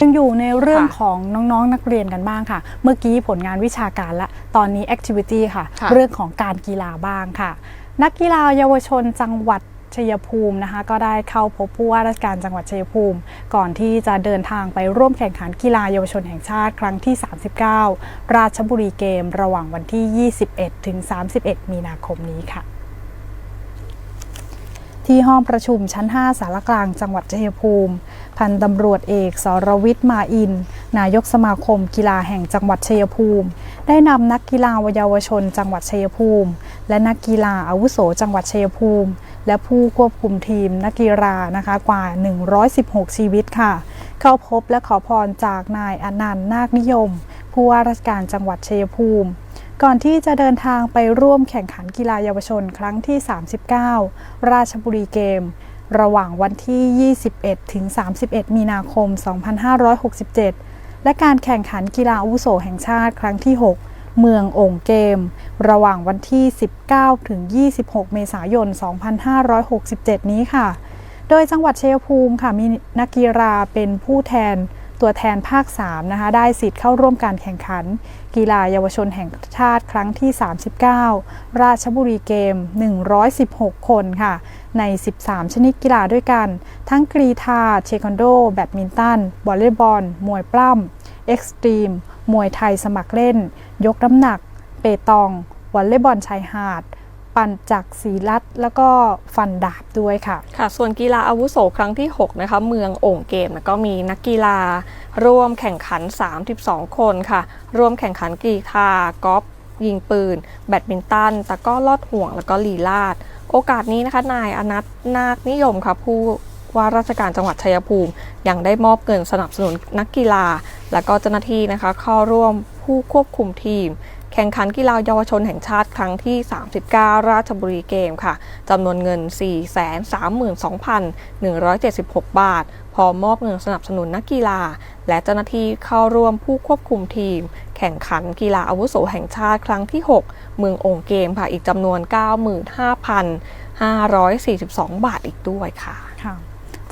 ยังอยู่ในเรื่องค่ะของน้องๆนักเรียนกันบ้างค่ะ เมื่อกี้ผลงานวิชาการและ ตอนนี้ activity ค่ะค่ะ เรื่องของการกีฬาบ้างค่ะ นักกีฬาเยาวชนจังหวัดชัยภูมินะคะ ก็ได้เข้าพบผู้ว่าราชการจังหวัดชัยภูมิ ก่อนที่จะเดินทางไปร่วมแข่งขันกีฬาเยาวชนแห่งชาติ ครั้งที่ 39 ราชบุรีเกม ระหว่างวันที่ 21ถึง31 มีนาคมนี้ค่ะ ที่ห้องประชุมชั้น 5 สารกลางจังหวัดชัยภูมิ พันตำรวจเอกสรวิทย์มาอิน นายกสมาคมกีฬาแห่งจังหวัดชัยภูมิ ได้นำนักกีฬาเยาวชนจังหวัดชัยภูมิ และนักกีฬาอาวุโสจังหวัดชัยภูมิ และผู้ควบคุมทีมนักกีฬานะคะกว่า 116 ชีวิตค่ะ เข้าพบและขอพรจากนายอนันต์นาคนิยม ผู้ว่าราชการจังหวัดชัยภูมิ ก่อนที่จะเดินทางไปร่วมแข่งขันกีฬาเยาวชนครั้งที่ 39 ราชบุรีเกม ระหว่างวันที่ 21 ถึง 31 มีนาคม 2567 และการแข่งขันกีฬาอาวุโสแห่งชาติครั้งที่ 6 เมืองโอ่งเกม ระหว่างวันที่ 19 ถึง 26 เมษายน 2567 นี้ค่ะ โดยจังหวัดเชัยงภูมิค่ะมีนักกีฬาเป็นผู้แทน ตัวแทนภาค3นะคะได้สิทธิ์เข้าร่วมการแข่งขัน กีฬาเยาวชนแห่งชาติครั้งที่ 39 ราชบุรีเกม 116 คนค่ะ ใน 13 ชนิดกีฬาด้วยกัน ทั้งกรีฑาเทควันโด แบดมินตันวอลเลย์บอล มวยปล้ำเอ็กซ์ตรีม มวยไทยสมัครเล่น ยกน้ำหนัก เปตองวอลเลย์บอลชายหาด ปั่นจักสีลัด แล้วก็ฟันดาบด้วยค่ะ ค่ะ ส่วนกีฬาอาวุโสครั้งที่ 6 นะคะ เมืองโอ่งเกมก็มีนักกีฬา ร่วมแข่งขัน 32 คนค่ะ ร่วมแข่งขันกีฬากอล์ฟยิงปืน แบดมินตันตะก้อลอดห่วง แล้วก็ลีลาด โอกาสนี้นะคะนายอนัทนาคนิยมค่ะผู้ว่าราชการจังหวัดชัยภูมิยังได้มอบเงินสนับสนุนนักกีฬา และก็เจ้าหน้าที่นะคะเข้าร่วมผู้ควบคุมทีม แข่งขันกีฬาเยาวชนแห่งชาติครั้งที่ 39 ราชบุรีเกมค่ะจำนวนเงิน 432,176 บาท พร้อมมอบเงินสนับสนุนนักกีฬา และเจ้าหน้าที่เข้าร่วมผู้ควบคุมทีม แข่งขันกีฬาอาวุโสแห่งชาติครั้งที่ 6 เมืององค์เกมค่ะอีกจำนวน 95,542 บาทอีกด้วยค่ะค่ะ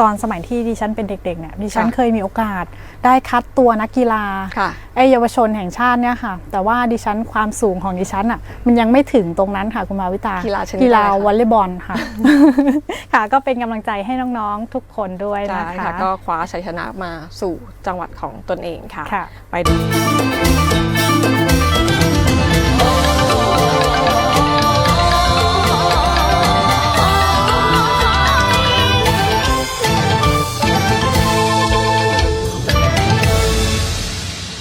ตอนสมัยที่ดิฉันเป็นเด็กๆเนี่ยดิฉันค่ะเคยมีโอกาสได้คัดตัวนักกีฬาค่ะไอเยาวชนแห่งชาติเนี่ยค่ะ แต่ว่าดิฉันความสูงของดิฉันอะมันยังไม่ถึงตรงนั้นค่ะคุณมาวิตากีฬาชนิดกีฬาอะไรคะวอลเลย์บอลค่ะค่ะ ก็เป็นกำลังใจให้น้องๆทุกคนด้วยใช่นะคะค่ะก็คว้าชัยชนะมาสู่จังหวัดของตนเองค่ะค่ะไปดู